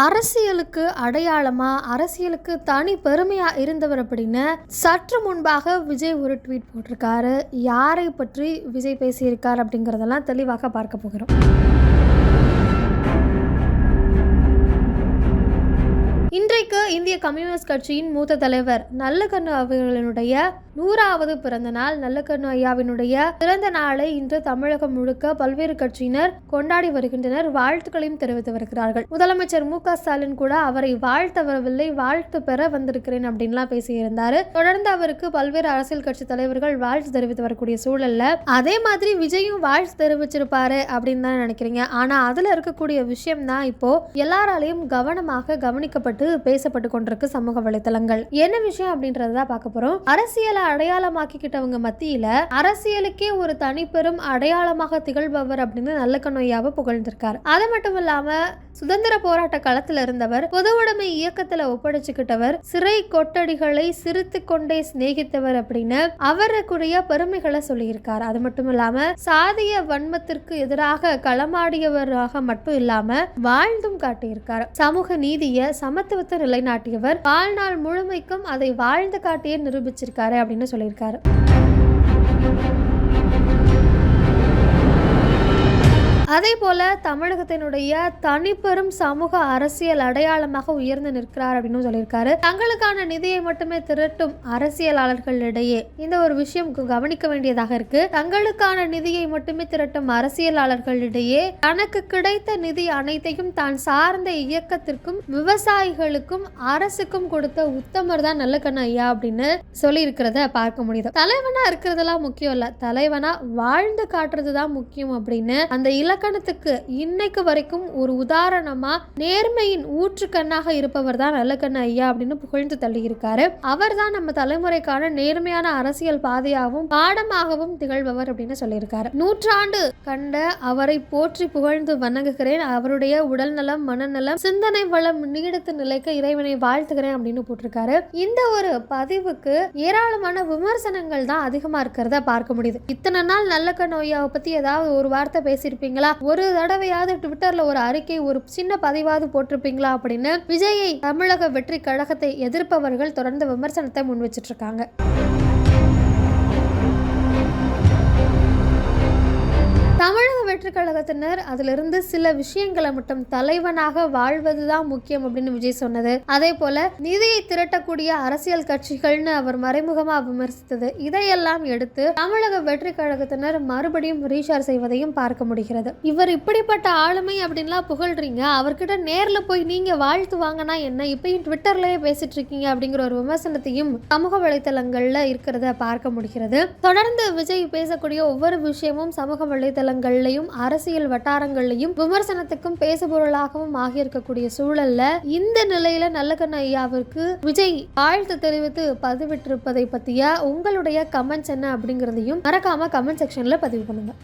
அரசியலுக்கு அடையாளமா? அரசியலுக்கு தனி பெருமையா இருந்தவர் அப்படின்னு சற்று முன்பாக விஜய் ஒரு ட்வீட் போட்டிருக்காரு. யாரை பற்றி விஜய் பேசியிருக்கார் அப்படிங்கிறதெல்லாம் தெளிவாக பார்க்க போகிறோம். இந்திய கம்யூனிஸ்ட் கட்சியின் மூத்த தலைவர் நல்லக்கண்ணு அவர்களினுடைய நூறாவது பிறந்த நாள் நல்லக்கண்ணு ஐயாவினுடைய பிறந்த நாளை இன்று தமிழகம் முழுக்க பல்வேறு கட்சியினர் கொண்டாடி வருகின்றனர். வாழ்த்துக்களையும் தெரிவித்து வருகிறார்கள். முதலமைச்சர் மு க ஸ்டாலின் கூட அவரை வாழ்த்த வரவில்லை வாழ்த்து பெற வந்திருக்கிறேன் அப்படின்லாம் பேசியிருந்தாரு. தொடர்ந்து அவருக்கு பல்வேறு அரசியல் கட்சி தலைவர்கள் வாழ்த்து தெரிவித்து வரக்கூடிய சூழல்ல அதே மாதிரி விஜயும் வாழ்த்து தெரிவிச்சிருப்பாரு அப்படின்னு தான் நினைக்கிறீங்க. ஆனா அதுல இருக்கக்கூடிய விஷயம் தான் இப்போ எல்லாராலையும் கவனமாக கவனிக்கப்பட்டு பேசப்பட்டு கொண்டிருக்கு சமூக வலைத்தளங்கள். என்ன விஷயம் அப்படின்றத பார்க்க போறோம். அரசியலை அடையாளமாக்கிக்கிட்டவங்க மத்தியில அரசியலுக்கே ஒரு தனிப்பெரும் அடையாளமாக திகழ்பவர் அப்படின்னு நல்லக்கண்ணையாவை புகழ்ந்திருக்காரு. அது மட்டும் இல்லாம சுதந்திர போராட்ட களத்துல இருந்தவர் பொது உடைமை இயக்கத்துல ஒப்படைச்சுக்கிட்டவர் சிறை கொட்டடிகளை சிரித்து கொண்டே சிநேகித்தவர் அப்படின்னு அவருக்குரிய பெருமைகளை சொல்லியிருக்கார். அது மட்டும் இல்லாம சாதிய வன்மத்திற்கு எதிராக களமாடியவராக மட்டும் இல்லாம வாழ்ந்தும் காட்டியிருக்காரு. சமூக நீதிய சமத்துவத்தை நிலைநாட்டியவர் வாழ்நாள் முழுமைக்கும் அதை வாழ்ந்து காட்டியே நிரூபிச்சிருக்காரு அப்படின்னு சொல்லியிருக்காரு. அதே போல தமிழகத்தினுடைய தனிப்பெரும் சமூக அரசியல் அடையாளமாக உயர்ந்து நிற்கிறார் அப்படின்னு சொல்லியிருக்காரு. தங்களுக்கான நிதியை மட்டுமே திரட்டும் அரசியலாளர்களிடையே இந்த ஒரு விஷயம் கவனிக்க வேண்டியதாக இருக்கு. தங்களுக்கான நிதியை மட்டுமே திரட்டும் அரசியலாளர்களிடையே தனக்கு கிடைத்த நிதி அனைத்தையும் தான் சார்ந்த இயக்கத்திற்கும் விவசாயிகளுக்கும் அரசுக்கும் கொடுத்த உத்தமர் தான் நல்லக்கண்ண ஐயா அப்படின்னு சொல்லி இருக்கிறத பார்க்க முடியுது. தலைவனா இருக்கிறதெல்லாம் முக்கியம் இல்ல. தலைவனா வாழ்ந்து காட்டுறது தான் முக்கியம் அப்படின்னு அந்த இலக்கணத்துக்கு இன்னைக்கு வரைக்கும் ஒரு உதாரணமா நேர்மையின் ஊற்றுக்கண்ணாக இருப்பவர் தான் நல்லக்கண்ண ஐயா அப்படின்னு புகழ்ந்து தள்ளியிருக்காரு. அவர் தான் நம்ம தலைமுறைக்கான நேர்மையான அரசியல் பாதையாகவும் பாடமாகவும் திகழ்பவர் அப்படின்னு சொல்லியிருக்காரு. நூற்றாண்டு கண்ட அவரை போற்றி புகழ்ந்து வணங்குகிறேன். அவருடைய உடல் நலம் மனநலம் சிந்தனை வளம் நீடித்து நிலைக்க இறைவனை வாழ்த்துகிறேன் அப்படின்னு போட்டிருக்காரு. இந்த ஒரு பதிவுக்கு ஏராளமான விமர்சனங்கள் தான் அதிகமா இருக்கிறத பார்க்க முடியுது. இத்தனை நாள் நல்ல நோயாவை பத்தி ஏதாவது ஒரு வார்த்தை பேசியிருப்பீங்களா? ஒரு தடவையாவது ட்விட்டர்ல ஒரு அறிக்கை ஒரு சின்ன பதிவாவது போட்டிருப்பீங்களா அப்படின்னு விஜயை தமிழக வெற்றி கழகத்தை எதிர்ப்பவர்கள் தொடர்ந்து விமர்சனத்தை முன் வச்சிட்டு இருக்காங்க. பல்கலைக்கழகத்தினர் அதிலிருந்து சில விஷயங்களை மட்டும் தலைவனாக வாழ்வதுதான் முக்கியம் அப்படின்னு விஜய் சொன்னது. அதே போல நிதியை திரட்டக்கூடிய அரசியல் கட்சிகள்னு அவர் மறைமுகமா விமர்சித்தது. இதையெல்லாம் எடுத்து தமிழக வெற்றி கழகத்தினர் மறுபடியும் ரீஷேர் செய்வதையும் பார்க்க முடிகிறது. இவர் இப்படிப்பட்ட ஆளுமை அப்படின்லாம் புகழ்றீங்க. அவர்கிட்ட நேர்ல போய் நீங்க வாழ்த்து வாங்கினா என்ன? இப்பயும் ட்விட்டர்லயே பேசிட்டு இருக்கீங்க அப்படிங்கிற ஒரு விமர்சனத்தையும் சமூக வலைத்தளங்கள்ல இருக்கிறத பார்க்க முடிகிறது. தொடர்ந்து விஜய் பேசக்கூடிய ஒவ்வொரு விஷயமும் சமூக வலைத்தளங்கள்லையும் அரசியல் வட்டாரங்கள்லையும் விமர்சனத்துக்கும் பேசுபொருளாகவும் ஆகியிருக்கக்கூடிய சூழல்ல இந்த நிலையில நல்லகண்ண ஐயாவிற்கு விஜய் வாழ்த்து தெரிவித்து பதிவிட்டிருப்பதை பத்திய உங்களுடைய கமெண்ட்ஸ் என்ன அப்படிங்கிறதையும் மறக்காம கமெண்ட் செக்ஷன்ல பதிவு பண்ணுங்க.